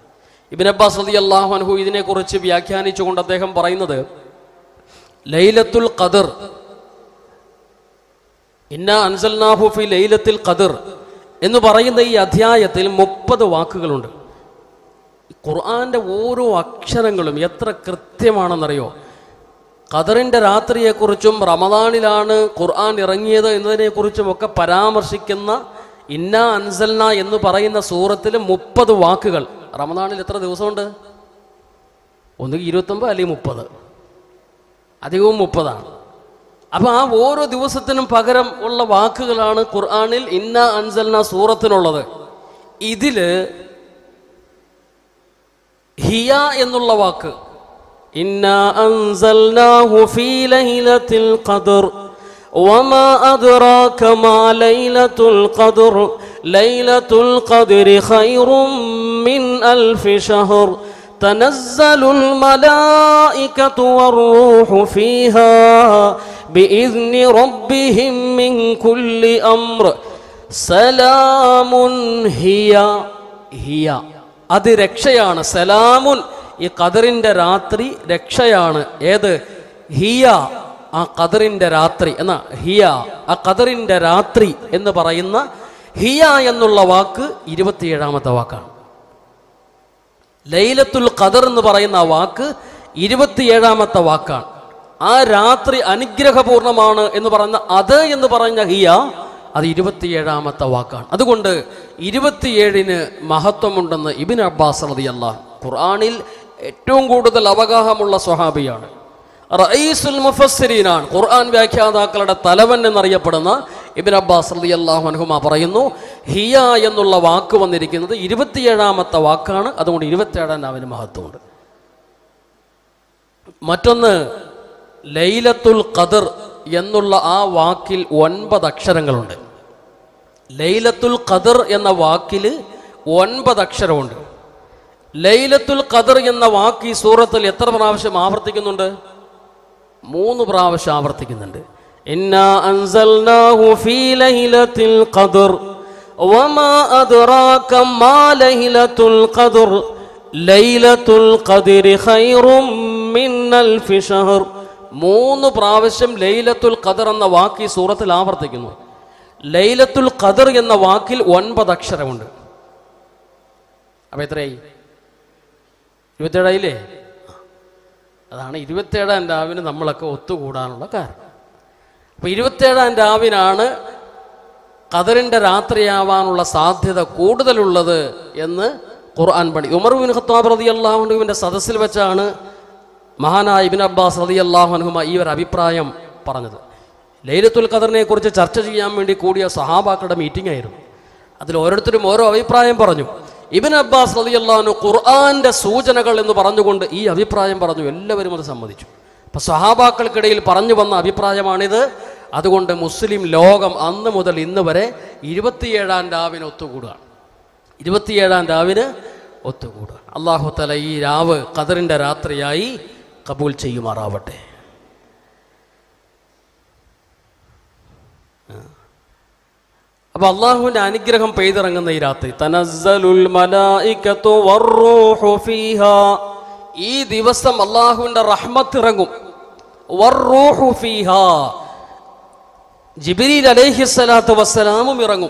ഇബിൻ അബ്ബാസ് റതി അള്ളാഹു അൻഹു ഇതിനെക്കുറിച്ച് വ്യാഖ്യാനിച്ചുകൊണ്ട് അദ്ദേഹം പറയുന്നത് ലൈലത്തുൽ ഖദർ ഇന്ന അൻസൽനാഹുഫി ലൈലത്തിൽ ഖദർ എന്ന് പറയുന്ന ഈ അധ്യായത്തിൽ മുപ്പത് വാക്കുകളുണ്ട്. ഖുർആന്റെ ഓരോ അക്ഷരങ്ങളും എത്ര കൃത്യമാണെന്നറിയോ? ഖദറിന്റെ രാത്രിയെക്കുറിച്ചും റമദാനിലാണ് ഖുർആൻ ഇറങ്ങിയത് എന്നതിനെക്കുറിച്ചുമൊക്കെ പരാമർശിക്കുന്ന ഇന്ന അൻസൽന എന്ന് പറയുന്ന സൂറത്തിൽ മുപ്പത് വാക്കുകൾ. റമദാനിൽ എത്ര ദിവസമുണ്ട്? ഒന്നുകിൽ ഇരുപത്തൊമ്പത് അല്ലെങ്കിൽ മുപ്പത്? അധികവും മുപ്പതാണ്. അപ്പൊ ആ ഓരോ ദിവസത്തിനും പകരം ഉള്ള വാക്കുകളാണ് ഖുർആനിൽ ഇന്ന അൻസൽന സൂറത്തിനുള്ളത് ഇതില് ഹിയ എന്നുള്ള വാക്ക് ഇന്ന അൻസൽനാഹു ഫീ ലൈലത്തിൽ ഖദർ وما أدراك ما ليلة القدر ليلة القدر خير من ألف شهر تنزل الملائكة والروح فيها بإذن ربهم من كل أمر سلام هي هي അത് രക്ഷയാണ് സലാമുൻ ഈ ഖദറിന്റെ രാത്രി രക്ഷയാണ് ഏത് ഹിയ ആ ഖദറിന്റെ രാത്രി എന്നാ ഹിയ ആ ഖദറിന്റെ രാത്രി എന്ന് പറയുന്ന ഹിയ എന്നുള്ള വാക്ക് ഇരുപത്തിയേഴാമത്തെ വാക്കാണ് ലൈലത്തുൽ ഖദർ എന്ന് പറയുന്ന ആ വാക്ക് ഇരുപത്തിയേഴാമത്തെ വാക്കാണ്. ആ രാത്രി അനുഗ്രഹപൂർണമാണ് എന്ന് പറയുന്ന അത് എന്ന് പറഞ്ഞ ഹിയ അത് ഇരുപത്തിയേഴാമത്തെ വാക്കാണ്. അതുകൊണ്ട് ഇരുപത്തിയേഴിന് മഹത്വമുണ്ടെന്ന് ഇബിൻ അബ്ബാസ് റതിയല്ല ഖുർആാനിൽ ഏറ്റവും കൂടുതൽ അവഗാഹമുള്ള സ്വഹാബിയാണ്. റഈസുൽ മുഫസ്സിരീനാണ് ഖുർആൻ വ്യാഖ്യാതാക്കളുടെ തലവൻ എന്നറിയപ്പെടുന്ന ഇബിൻ അബ്ബാസ് അലി അള്ളാഹു അനുഹുമ പറയുന്നു ഹിയ എന്നുള്ള വാക്ക് വന്നിരിക്കുന്നത് ഇരുപത്തിയേഴാമത്തെ വാക്കാണ്. അതുകൊണ്ട് ഇരുപത്തിയേഴാം നാവിന് മഹത്വമുണ്ട്. മറ്റൊന്ന് ലൈലത്തുൽ ഖദർ എന്നുള്ള ആ വാക്കിൽ ഒൻപത് അക്ഷരങ്ങളുണ്ട്. ലൈലത്തുൽ ഖദർ എന്ന വാക്കിൽ ഒൻപത് അക്ഷരമുണ്ട്. ലൈലത്തുൽ ഖദർ എന്ന വാക്ക് ഈ സൂറത്തിൽ എത്ര പ്രാവശ്യം ആവർത്തിക്കുന്നുണ്ട്? മൂന്ന് പ്രാവശ്യം ആവർത്തിക്കുന്നുണ്ട്. ഇന്നാ അൻസൽനാഹു ഫീ ليلة القدر വമാ أدراك മാ ലൈലത്തുൽ القدر. ലൈലത്തുൽ القدر خير من ألف شهر. മൂന്ന് പ്രാവശ്യം ലൈലത്തുൽ ഖദർ എന്ന വാക്ക് ഈ സൂറത്തിൽ ആവർത്തിക്കുന്നു. ലൈലത്തുൽ ഖദർ എന്ന വാക്കിൽ ഒൻപത് അക്ഷരമുണ്ട്. അപ്പൊ എത്രയായി? ഇരുപത്തേഴായില്ലേ? അതാണ് ഇരുപത്തേഴാം രാവിന് നമ്മളൊക്കെ ഒത്തുകൂടാനുള്ള കാരണം. അപ്പൊ ഇരുപത്തേഴാം രാവിനാണ് ഖദറിന്റെ രാത്രിയാവാനുള്ള സാധ്യത കൂടുതലുള്ളത് എന്ന് ഖുർആൻ പണി. ഉമർ ബിൻ ഖത്താബ് റതി അള്ളാഹുനുവിന്റെ സദസ്സിൽ വെച്ചാണ് മഹാനായ ഇബിൻ അബ്ബാസ് റതി അള്ളാഹുനുഹുമ ഈ ഒരു അഭിപ്രായം പറഞ്ഞത്. ലൈലത്തുൽ ഖദറിനെ കുറിച്ച് ചർച്ച ചെയ്യാൻ വേണ്ടി കൂടിയ സഹാബാക്കളുടെ മീറ്റിംഗ് ആയിരുന്നു. അതിൽ ഓരോരുത്തരും ഓരോ അഭിപ്രായം പറഞ്ഞു. ഇബിൻ അബ്ബാസ് റതി അള്ളാഹുനു ഖുർആന്റെ സൂചനകൾ എന്ന് പറഞ്ഞുകൊണ്ട് ഈ അഭിപ്രായം പറഞ്ഞു. എല്ലാവരും അത് സമ്മതിച്ചു. അപ്പൊ സഹാബാക്കൾക്കിടയിൽ പറഞ്ഞു വന്ന അഭിപ്രായമാണിത്. അതുകൊണ്ട് മുസ്ലിം ലോകം അന്ന് മുതൽ ഇന്ന് വരെ ഇരുപത്തിയേഴാം രാവിന് ഒത്തുകൂടുകയാണ് ഇരുപത്തിയേഴാം രാവിന് ഒത്തുകൂടുക. അള്ളാഹു തല ഈ രാവ് ഖദറിന്റെ രാത്രിയായി കബൂൽ ചെയ്യുമാറാവട്ടെ. അപ്പൊ അള്ളാഹുവിന്റെ അനുഗ്രഹം പെയ്തിറങ്ങുന്ന ഈ രാത്രി. തനസ്സലുൽ മലായികത്തു വറൂഹു ഫീഹാ. ഈ ദിവസം അള്ളാഹുവിന്റെ റഹ്മത്ത് ഇറങ്ങും. ജിബിരിൽ അലൈഹി സ്വലാത്തു വസ്സലാമും ഇറങ്ങും.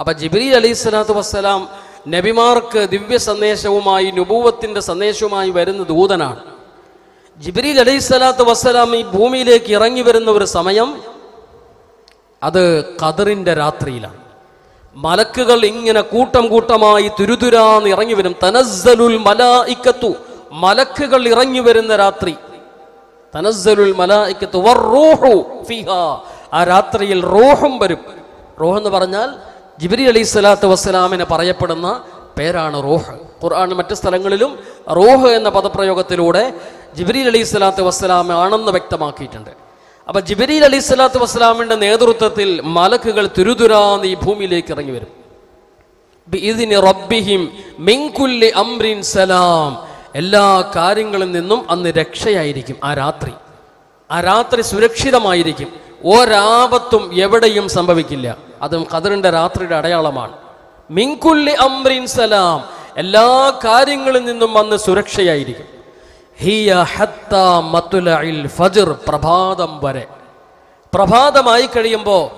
അപ്പൊ ജിബിരി അലൈഹി സ്വലാത്തു വസ്സലാം നബിമാർക്ക് ദിവ്യ സന്ദേശവുമായി നുപൂവത്തിന്റെ സന്ദേശവുമായി വരുന്ന ദൂതനാണ്. ജിബിരിൽ അലൈഹി സ്വലാത്തു വസ്സലാം ഈ ഭൂമിയിലേക്ക് ഇറങ്ങി വരുന്ന ഒരു സമയം അത് കതിറിന്റെ രാത്രിയിലാണ്. മലക്കുകൾ ഇങ്ങനെ കൂട്ടം കൂട്ടമായി തുരുതുരാന്ന് ഇറങ്ങി വരും. തനസ്സലുൽ മലായിക്കത്തു. മലക്കുകൾ ഇറങ്ങി വരുന്ന രാത്രി. തനസ്സലുൽ മലായിക്കത്തു ആ രാത്രിയിൽ റോഹും വരും. റൂഹ് എന്ന് പറഞ്ഞാൽ ജിബിരി അലൈഹി സ്വലാത്തു വസ്സലാമിന് പറയപ്പെടുന്ന പേരാണ് റോഹ്. ഖുർആൻ മറ്റു സ്ഥലങ്ങളിലും റോഹ് എന്ന പദപ്രയോഗത്തിലൂടെ ജിബിരി അലൈഹി സ്വലാത്തു വസ്സലാം ആണെന്ന് വ്യക്തമാക്കിയിട്ടുണ്ട്. അപ്പൊ ജിബിരി അലൈഹി സ്വലാത്തു വസ്സലാമിന്റെ നേതൃത്വത്തിൽ മലക്കുകൾ തുരുതുരാന്ന് ഈ ഭൂമിയിലേക്ക് ഇറങ്ങി വരും. റബ്ബിഹിം മിൻ കുല്ലി അംറിൻ സലാം. എല്ലാ കാര്യങ്ങളിൽ നിന്നും അന്ന് രക്ഷയായിരിക്കും ആ രാത്രി. ആ രാത്രി സുരക്ഷിതമായിരിക്കും. ഒരാപത്തും എവിടെയും സംഭവിക്കില്ല. അതും ഖദറിന്റെ രാത്രിയുടെ അടയാളമാണ്. മിങ്കുല്ലി അമ്രീൻ സലാം. എല്ലാ കാര്യങ്ങളിൽ നിന്നും അന്ന് സുരക്ഷയായിരിക്കും. ഹിയ ഫജ്ർ പ്രഭാതം വരെ. പ്രഭാതമായി കഴിയുമ്പോൾ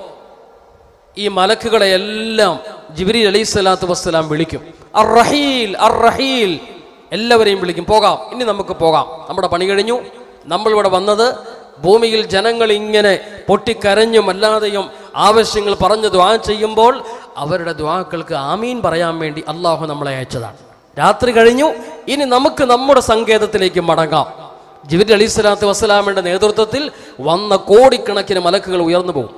ഈ മലക്കുകളെ എല്ലാം ജിബിരി അലൈഹി സ്വലാത്തു വസ്സലാം വിളിക്കും. അർ റഹീൽ അർ റഹീൽ. എല്ലാവരെയും വിളിക്കും. പോകാം. ഇനി നമുക്ക് പോകാം. നമ്മുടെ പണി കഴിഞ്ഞു. നമ്മൾ ഇവിടെ വന്നത് ഭൂമിയിൽ ജനങ്ങൾ ഇങ്ങനെ പൊട്ടിക്കരഞ്ഞും അല്ലാതെയും ആവശ്യങ്ങൾ പറഞ്ഞ് ദ്വാ ചെയ്യുമ്പോൾ അവരുടെ ദ്വാക്കൾക്ക് ആമീൻ പറയാൻ വേണ്ടി അള്ളാഹു നമ്മളെ അയച്ചതാണ്. രാത്രി കഴിഞ്ഞു. ഇനി നമുക്ക് നമ്മുടെ സങ്കേതത്തിലേക്ക് മടങ്ങാം. ജിബിർ അലി സ്വലാത്തു നേതൃത്വത്തിൽ വന്ന കോടിക്കണക്കിന് മലക്കുകൾ ഉയർന്നു പോകും.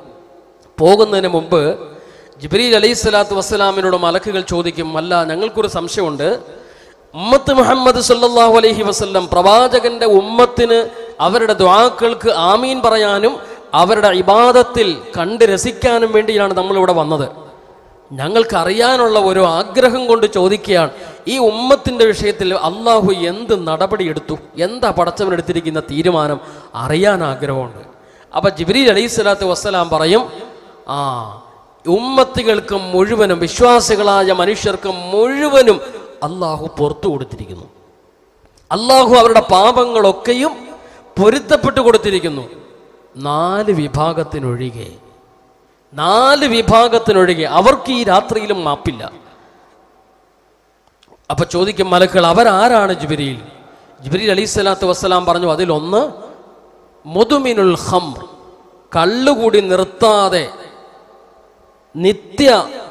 പോകുന്നതിന് മുമ്പ് ജിബ്രീൽ അലൈഹി സ്വലാത്തു വസ്സലാമിനോട് മലക്കുകൾ ചോദിക്കും അല്ല ഞങ്ങൾക്കൊരു സംശയമുണ്ട്. ഉമ്മത്ത് മുഹമ്മദ് സല്ലാഹു അലഹി വസ്ല്ലം പ്രവാചകന്റെ ഉമ്മത്തിന് അവരുടെ ദ്വാക്കൾക്ക് ആമീൻ പറയാനും അവരുടെ ഇബാദത്തിൽ കണ്ട് രസിക്കാനും വേണ്ടിയാണ് നമ്മളിവിടെ വന്നത്. ഞങ്ങൾക്ക് അറിയാനുള്ള ഒരു ആഗ്രഹം കൊണ്ട് ചോദിക്കുകയാണ് ഈ ഉമ്മത്തിന്റെ വിഷയത്തിൽ അള്ളാഹു എന്ത് നടപടി എടുത്തു? എന്താ പടച്ചവൻ എടുത്തിരിക്കുന്ന തീരുമാനം? അറിയാൻ ആഗ്രഹമുണ്ട്. അപ്പൊ ജിബ്രീൽ അലൈഹി സ്വലാത്തു വസ്സലാം പറയും ആ ഉമ്മത്തുകൾക്കും മുഴുവനും വിശ്വാസികളായ മനുഷ്യർക്കും മുഴുവനും അള്ളാഹു പുറത്തു കൊടുത്തിരിക്കുന്നു. അള്ളാഹു അവരുടെ പാപങ്ങളൊക്കെയും പൊരുത്തപ്പെട്ടു കൊടുത്തിരിക്കുന്നു. നാല് വിഭാഗത്തിനൊഴികെ നാല് വിഭാഗത്തിനൊഴികെ അവർക്ക് ഈ രാത്രിയിലും മാപ്പില്ല. അപ്പൊ ചോദിക്കും മലക്കൾ അവരാരാണ് ജിബിരിയിൽ ജിബിരിൽ അലി സ്വലാത്തു വസ്സലാം പറഞ്ഞു അതിലൊന്ന് മുതുമിനുൽ ഹംർ കള്ളുകൂടി നിർത്താതെ നിത്യ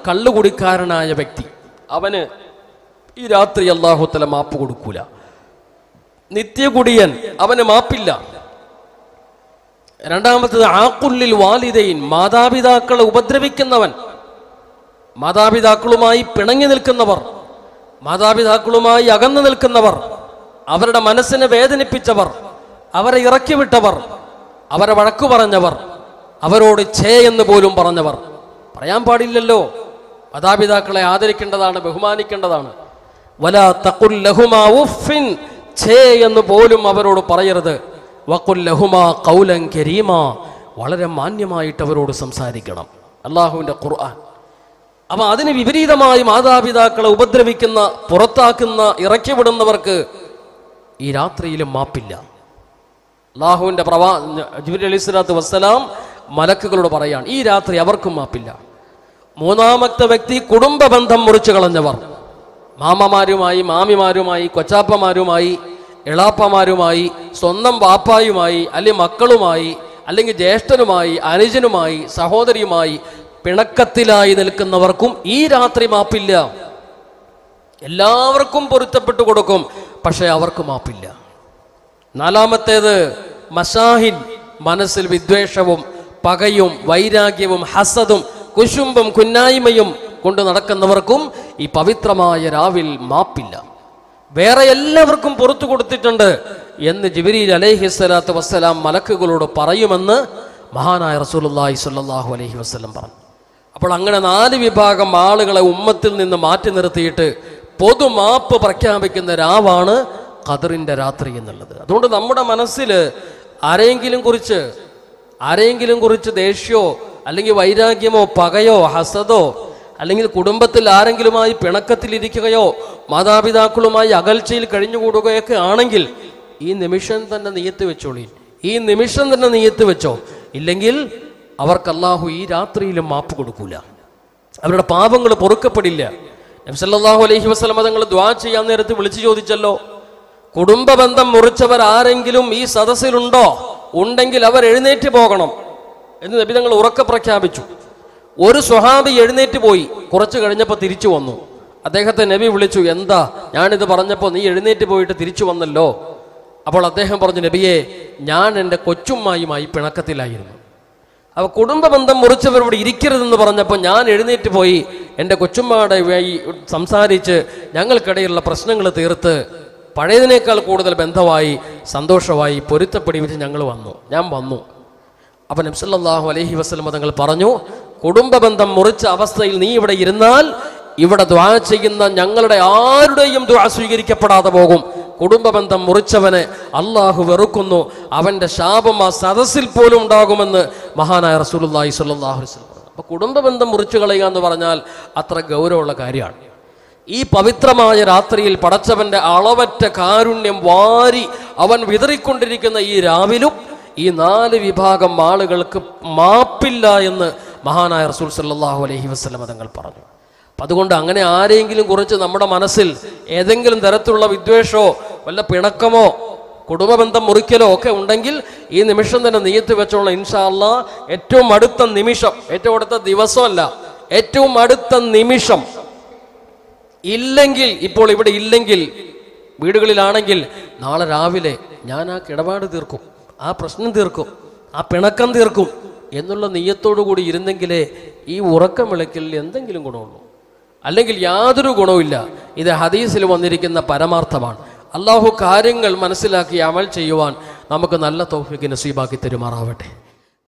കള്ളുകുടിക്കാരനായ വ്യക്തി. അവന് ഈ രാത്രി അള്ളാഹുത്തല മാപ്പ് കൊടുക്കൂല. നിത്യകുടിയൻ അവന് മാപ്പില്ല. രണ്ടാമത്തത് ആക്കുള്ളിൽ വാലിതയിൻ മാതാപിതാക്കളെ ഉപദ്രവിക്കുന്നവൻ. മാതാപിതാക്കളുമായി പിണങ്ങി നിൽക്കുന്നവർ മാതാപിതാക്കളുമായി അകന്നു നിൽക്കുന്നവർ അവരുടെ മനസ്സിനെ വേദനിപ്പിച്ചവർ അവരെ ഇറക്കിവിട്ടവർ അവരെ വഴക്കു പറഞ്ഞവർ അവരോട് ഛേ എന്ന് പോലും പറഞ്ഞവർ. പറയാൻ പാടില്ലല്ലോ. മാതാപിതാക്കളെ ആദരിക്കേണ്ടതാണ് ബഹുമാനിക്കേണ്ടതാണ്. വല ഛേ എന്ന് പോലും അവരോട് പറയരുത്. വഖുൽ ലഹുമാ ഖൗലൻ കരീമ. വളരെ മാന്യമായിട്ട് അവരോട് സംസാരിക്കണം. അള്ളാഹുവിന്റെ ഖുർആൻ. അപ്പൊ അതിന് വിപരീതമായി മാതാപിതാക്കളെ ഉപദ്രവിക്കുന്ന പുറത്താക്കുന്ന ഇറക്കിവിടുന്നവർക്ക് ഈ രാത്രിയിലും മാപ്പില്ല. അള്ളാഹുവിന്റെ പ്രവാ ജുബിൻ അലൈഹി സ്വലാത്തു വസ്സലാം മലക്കുകളോട് പറയാണ് ഈ രാത്രി അവർക്കും മാപ്പില്ല. മൂന്നാമത്തെ വ്യക്തി കുടുംബ ബന്ധം മുറിച്ചു കളഞ്ഞവർ. മാമമാരുമായി മാമിമാരുമായി കൊച്ചാപ്പമാരുമായി എളാപ്പമാരുമായി സ്വന്തം വാപ്പായുമായി അല്ലെങ്കിൽ മക്കളുമായി അല്ലെങ്കിൽ ജ്യേഷ്ഠനുമായി അനുജനുമായി സഹോദരിയുമായി പിണക്കത്തിലായി നിൽക്കുന്നവർക്കും ഈ രാത്രി മാപ്പില്ല. എല്ലാവർക്കും പൊരുത്തപ്പെട്ടു കൊടുക്കും പക്ഷെ അവർക്ക് മാപ്പില്ല. നാലാമത്തേത് മസാഹിൻ മനസ്സിൽ വിദ്വേഷവും പകയും വൈരാഗ്യവും ഹസതും കുശുംബും കുന്നായ്മയും കൊണ്ട് നടക്കുന്നവർക്കും ഈ പവിത്രമായ രാവിൽ മാപ്പില്ല. വേറെ എല്ലാവർക്കും പുറത്തു കൊടുത്തിട്ടുണ്ട് എന്ന് ജിബിരി അലൈഹി സ്വലാത്തു വസ്സലാം മലക്കുകളോട് പറയുമെന്ന് മഹാനായ റസൂലുള്ളാഹി സ്വല്ലല്ലാഹു അലൈഹി വസ്ലം പറഞ്ഞു. അപ്പോൾ അങ്ങനെ നാല് വിഭാഗം ആളുകളെ ഉമ്മത്തിൽ നിന്ന് മാറ്റി നിർത്തിയിട്ട് പൊതുമാപ്പ് പ്രഖ്യാപിക്കുന്ന രാവാണ് കതിറിന്റെ രാത്രി എന്നുള്ളത്. അതുകൊണ്ട് നമ്മുടെ മനസ്സിൽ ആരെങ്കിലും കുറിച്ച് ആരെങ്കിലും കുറിച്ച് ദേഷ്യമോ അല്ലെങ്കിൽ വൈരാഗ്യമോ പകയോ ഹസദോ അല്ലെങ്കിൽ കുടുംബത്തിൽ ആരെങ്കിലുമായി പിണക്കത്തിലിരിക്കുകയോ മാതാപിതാക്കളുമായി അകൽച്ചയിൽ കഴിഞ്ഞുകൂടുകയൊക്കെ ആണെങ്കിൽ ഈ നിമിഷം തന്നെ നീയത്ത് വെച്ചോളി. ഈ നിമിഷം തന്നെ നീയത്ത് വെച്ചോ. ഇല്ലെങ്കിൽ അവർക്ക് അള്ളാഹു ഈ രാത്രിയിലും മാപ്പ് കൊടുക്കൂല. അവരുടെ പാപങ്ങൾ പൊറുക്കപ്പെടില്ല. നബ്സല്ലാഹു അലൈഹി വസ്ലം തങ്ങൾ ദ്വാ ചെയ്യാൻ നേരത്ത് വിളിച്ചു ചോദിച്ചല്ലോ. കുടുംബ ബന്ധം മുറിച്ചവർ ആരെങ്കിലും ഈ സദസ്സിലുണ്ടോ? ഉണ്ടെങ്കിൽ അവർ എഴുന്നേറ്റ് പോകണം എന്ന് നബി തങ്ങൾ ഉറക്കെ പ്രഖ്യാപിച്ചു. ഒരു സ്വഹാബി എഴുന്നേറ്റ് പോയി. കുറച്ചു കഴിഞ്ഞപ്പോൾ തിരിച്ചു വന്നു. അദ്ദേഹത്തെ നബി വിളിച്ചു എന്താ? ഞാനിത് പറഞ്ഞപ്പോൾ നീ എഴുന്നേറ്റ് പോയിട്ട് തിരിച്ചു വന്നല്ലോ? അപ്പോൾ അദ്ദേഹം പറഞ്ഞു നബിയെ ഞാൻ എന്റെ കൊച്ചുമ്മായുമായി പിണക്കത്തിലായിരുന്നു. അപ്പോൾ കുടുംബ ബന്ധം മുറിച്ചവരോട് ഇരിക്കരുതെന്ന് പറഞ്ഞപ്പോൾ ഞാൻ എഴുന്നേറ്റ് പോയി എന്റെ കൊച്ചുമ്മയുടെ വഴി സംസാരിച്ച് ഞങ്ങൾക്കിടയിലുള്ള പ്രശ്നങ്ങൾ തീർത്ത് പഴയതിനേക്കാൾ കൂടുതൽ ബന്ധമായി സന്തോഷമായി പൊരുത്തപ്പെടിവിച്ച് ഞങ്ങൾ വന്നു. ഞാൻ വന്നു. അപ്പം നബ്സല്ലാഹു അലഹി വസ്ലം തങ്ങൾ പറഞ്ഞു കുടുംബ ബന്ധം മുറിച്ച അവസ്ഥയിൽ നീ ഇവിടെ ഇരുന്നാൽ ഇവിടെ ദ്വാ ചെയ്യുന്ന ഞങ്ങളുടെ ആരുടെയും ദ്വാ സ്വീകരിക്കപ്പെടാതെ പോകും. കുടുംബബന്ധം മുറിച്ചവനെ അള്ളാഹു വെറുക്കുന്നു. അവന്റെ ശാപം ആ സദസ്സിൽ പോലും ഉണ്ടാകുമെന്ന് മഹാനായ റസൂലുള്ളാഹി സ്വല്ലല്ലാഹു അലൈഹി വസല്ലം കുടുംബബന്ധം മുറിച്ചു കളയുക എന്ന് പറഞ്ഞാൽ അത്ര ഗൗരവമുള്ള കാര്യമാണ്. ഈ പവിത്രമായ രാത്രിയിൽ പടച്ചവന്റെ അളവറ്റ കാരുണ്യം വാരി അവൻ വിതറിക്കൊണ്ടിരിക്കുന്ന ഈ രാവിലും ഈ നാല് വിഭാഗം ആളുകൾക്ക് മാപ്പില്ല എന്ന് മഹാനായ റസൂൽ സല്ലാഹു അലഹി വസല്ലം തങ്ങൾ പറഞ്ഞു. അപ്പം അതുകൊണ്ട് അങ്ങനെ ആരെങ്കിലും കുറിച്ച് നമ്മുടെ മനസ്സിൽ ഏതെങ്കിലും തരത്തിലുള്ള വിദ്വേഷമോ വല്ല പിണക്കമോ കുടുംബബന്ധം മുറിക്കലോ ഒക്കെ ഉണ്ടെങ്കിൽ ഈ നിമിഷം തന്നെ നീയത്ത് ഇൻഷാ അല്ലാ ഏറ്റവും അടുത്ത നിമിഷം ഏറ്റവും അടുത്ത ദിവസമല്ല ഏറ്റവും അടുത്ത നിമിഷം. ഇല്ലെങ്കിൽ ഇപ്പോൾ ഇവിടെ ഇല്ലെങ്കിൽ വീടുകളിലാണെങ്കിൽ നാളെ രാവിലെ ഞാൻ ആ കിടപാട് തീർക്കും ആ പ്രശ്നം തീർക്കും ആ പിണക്കം തീർക്കും എന്നുള്ള നെയ്യത്തോടു കൂടി ഇരുന്നെങ്കിലേ ഈ ഉറക്കം വിളക്കിൽ എന്തെങ്കിലും ഗുണമുള്ളൂ. അല്ലെങ്കിൽ യാതൊരു ഗുണവുമില്ല. ഇത് ഹദീസിൽ വന്നിരിക്കുന്ന പരമാർത്ഥമാണ്. അള്ളാഹു കാര്യങ്ങൾ മനസ്സിലാക്കി അമൽ ചെയ്യുവാൻ നമുക്ക് നല്ല തോഫിക്ക് നസീബാക്കി തരുമാറാവട്ടെ.